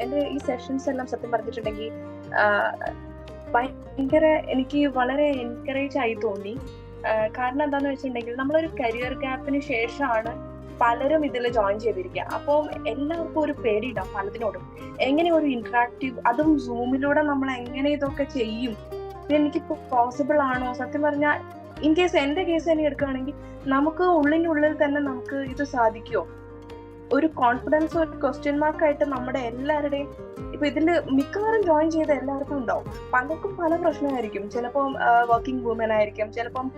എന്റെ ഈ സെഷൻസ് എല്ലാം സത്യം പറഞ്ഞിട്ടുണ്ടെങ്കിൽ ഭയങ്കര എനിക്ക് വളരെ എൻകറേജ് ആയി തോന്നി. കാരണം എന്താന്ന് വെച്ചിട്ടുണ്ടെങ്കിൽ നമ്മളൊരു കരിയർ ഗ്യാപ്പിന് ശേഷമാണ് പലരും ഇതിൽ ജോയിൻ ചെയ്തിരിക്കുക. അപ്പോൾ എല്ലാവർക്കും ഒരു പേടിയുണ്ടാവും പലതിനോടും. എങ്ങനെ ഒരു ഇന്ററാക്റ്റീവ് അതും സൂമിലൂടെ നമ്മൾ എങ്ങനെ ഇതൊക്കെ ചെയ്യും? എനിക്ക് പോസിബിൾ ആണോ? സത്യം പറഞ്ഞാൽ ഇൻ കേസ് എന്റെ കേസ് തന്നെ എടുക്കുകയാണെങ്കിൽ നമുക്ക് ഉള്ളിനുള്ളിൽ തന്നെ നമുക്ക് ഇത് സാധിക്കുമോ ഒരു കോൺഫിഡൻസ് ഒരു ക്വസ്റ്റ്യൻ മാർക്കായിട്ട് നമ്മുടെ എല്ലാവരുടെയും ഇപ്പൊ ഇതിൽ മിക്കവാറും ജോയിൻ ചെയ്ത എല്ലാവർക്കും ഉണ്ടാവും. പലർക്കും പല പ്രശ്നമായിരിക്കും. ചിലപ്പം വർക്കിംഗ് വുമൻ ആയിരിക്കും. ചിലപ്പം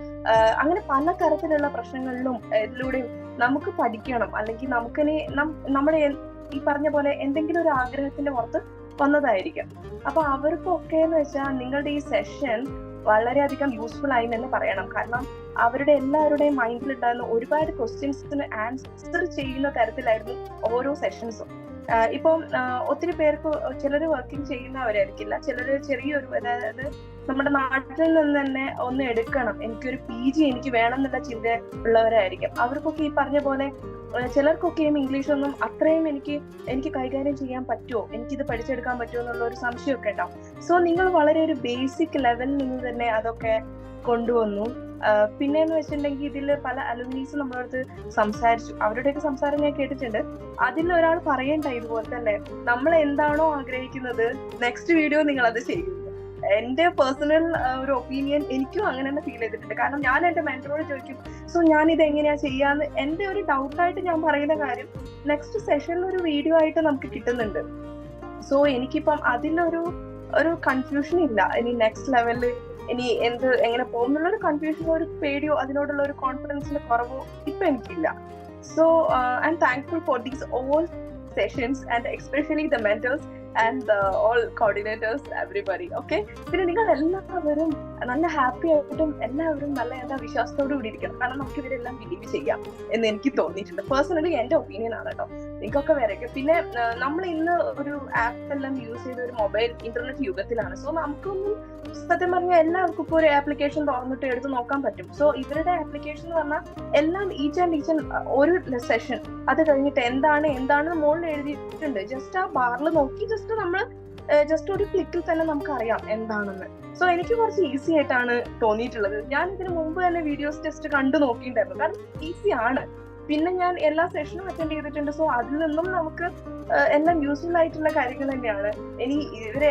അങ്ങനെ പല തരത്തിലുള്ള പ്രശ്നങ്ങളിലും ഇതിലൂടെയും നമുക്ക് പഠിക്കണം. അല്ലെങ്കിൽ നമുക്കിനി നമ്മുടെ ഈ പറഞ്ഞ പോലെ എന്തെങ്കിലും ഒരു ആഗ്രഹത്തിന്റെ പുറത്ത് വന്നതായിരിക്കും. അപ്പൊ അവർക്കൊക്കെ എന്ന് വെച്ചാൽ നിങ്ങളുടെ ഈ സെഷൻ വളരെയധികം യൂസ്ഫുൾ ആയി എന്ന് പറയണം. കാരണം അവരുടെ എല്ലാവരുടെയും മൈൻഡിൽ ഉണ്ടായിരുന്ന ഒരുപാട് ക്വസ്റ്റ്യൻസിന് ആൻസർ ചെയ്യുന്ന തരത്തിലായിരുന്നു ഓരോ സെഷൻസും ഇപ്പം ഒത്തിരി പേർക്ക് ചിലർ വർക്കിംഗ് ചെയ്യുന്നവരായിരിക്കില്ല. ചിലർ ചെറിയൊരു അതായത് നമ്മുടെ നാട്ടിൽ നിന്ന് തന്നെ ഒന്ന് എടുക്കണം. എനിക്കൊരു പി ജി എനിക്ക് വേണം എന്നുള്ള ചിന്ത ഉള്ളവരായിരിക്കും. അവർക്കൊക്കെ ഈ പറഞ്ഞ പോലെ ചിലർക്കൊക്കെയും ഇംഗ്ലീഷൊന്നും അത്രയും എനിക്ക് എനിക്ക് കൈകാര്യം ചെയ്യാൻ പറ്റുമോ എനിക്കിത് പഠിച്ചെടുക്കാൻ പറ്റുമോ എന്നുള്ള ഒരു സംശയമൊക്കെ ഉണ്ടാവും. സോ നിങ്ങൾ വളരെ ഒരു ബേസിക് ലെവലിൽ നിന്ന് തന്നെ അതൊക്കെ കൊണ്ടുവന്നു. പിന്നെ എന്ന് വെച്ചിട്ടുണ്ടെങ്കിൽ ഇതിൽ പല അലുമിനീസ് നമ്മളടുത്ത് സംസാരിച്ചു. അവരുടെയൊക്കെ സംസാരം ഞാൻ കേട്ടിട്ടുണ്ട്. അതിൽ ഒരാൾ പറയണ്ട ഇതുപോലെ തന്നെ നമ്മൾ എന്താണോ ആഗ്രഹിക്കുന്നത് നെക്സ്റ്റ് വീഡിയോ നിങ്ങൾ അത് ചെയ്യും എന്റെ പേഴ്സണൽ ഒരു ഒപ്പീനിയൻ എനിക്കും അങ്ങനെ തന്നെ ഫീൽ ചെയ്തിട്ടുണ്ട്. കാരണം ഞാൻ എന്റെ മെന്ററോട് ചോദിക്കും സോ ഞാൻ ഇത് എങ്ങനെയാ ചെയ്യാന്ന്? എന്റെ ഒരു ഡൗട്ട് ആയിട്ട് ഞാൻ പറയുന്ന കാര്യം നെക്സ്റ്റ് സെഷനിൽ ഒരു വീഡിയോ ആയിട്ട് നമുക്ക് കിട്ടുന്നുണ്ട്. സോ എനിക്കിപ്പം അതിലൊരു ഒരു കൺഫ്യൂഷൻ ഇല്ല. ഇനി നെക്സ്റ്റ് ലെവലിൽ ഇനി എന്ത് എങ്ങനെ പോകും എന്നുള്ളൊരു കൺഫ്യൂഷനോ ഒരു പേടിയോ അതിനോടുള്ള ഒരു കോൺഫിഡൻസിന്റെ കുറവോ ഇപ്പൊ എനിക്കില്ല. So I'm thankful for these all sessions and especially the mentors and all coordinators everybody okay പിന്നെ നിങ്ങൾ എല്ലാവരും നല്ല ഹാപ്പി ആയിട്ടും എല്ലാവരും നല്ല എന്താ വിശ്വാസത്തോടു കൂടി ഇരിക്കണം. കാരണം നമുക്ക് ഇവരെല്ലാം ബിലീവ് ചെയ്യാം എന്ന് എനിക്ക് തോന്നിയിട്ടുണ്ട്. പേഴ്സണലി എന്റെ ഒപ്പീനിയൻ ആണ് കേട്ടോ. നിങ്ങൾക്കൊക്കെ വരയ്ക്കും പിന്നെ നമ്മൾ ഇന്ന് ഒരു ആപ്പ് എല്ലാം യൂസ് ചെയ്ത ഒരു മൊബൈൽ ഇന്റർനെറ്റ് യുഗത്തിലാണ്. സോ നമുക്കൊന്നും സത്യം പറഞ്ഞാൽ എല്ലാവർക്കും ഇപ്പോൾ ഒരു ആപ്ലിക്കേഷൻ തുറന്നിട്ട് എടുത്ത് നോക്കാൻ പറ്റും. സോ ഇവരുടെ ആപ്ലിക്കേഷൻ എന്ന് പറഞ്ഞാൽ എല്ലാം ഈച്ച് ആൻഡ് ഈച്ച് ഒരു സെഷൻ അത് കഴിഞ്ഞിട്ട് എന്താണ് എന്താണ് മുകളിൽ എഴുതിയിട്ടുണ്ട്. ജസ്റ്റ് ആ ബാറിൽ നോക്കി ജസ്റ്റ് നമ്മൾ ജസ്റ്റ് ഒരു ക്ലിക്കിൽ തന്നെ നമുക്ക് അറിയാം എന്താണെന്ന്. സോ എനിക്ക് കുറച്ച് ഈസി ആയിട്ടാണ് തോന്നിയിട്ടുള്ളത്. ഞാൻ ഇതിന് മുമ്പ് തന്നെ വീഡിയോസ് ടെസ്റ്റ് കണ്ടു നോക്കിയിട്ടുണ്ടായിരുന്നു. കാരണം ഈസി ആണ്. പിന്നെ ഞാൻ എല്ലാ സെഷനും അറ്റൻഡ് ചെയ്തിട്ടുണ്ട്. സോ അതിൽ നിന്നും നമുക്ക് എല്ലാം യൂസ്ഫുൾ ആയിട്ടുള്ള കാര്യങ്ങൾ തന്നെയാണ്. ഇനി ഇവരെ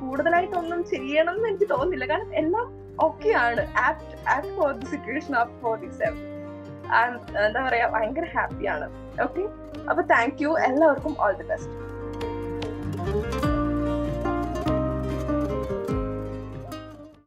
കൂടുതലായിട്ടൊന്നും ചെയ്യണം എന്ന് എനിക്ക് തോന്നുന്നില്ല. കാരണം എല്ലാം ഓക്കെ ആണ്. Apt apt for the situation apt for the self എന്താ പറയാ ഭയങ്കര ഹാപ്പിയാണ് ഓക്കെ അപ്പൊ താങ്ക് യു എല്ലാവർക്കും all the best Thank you.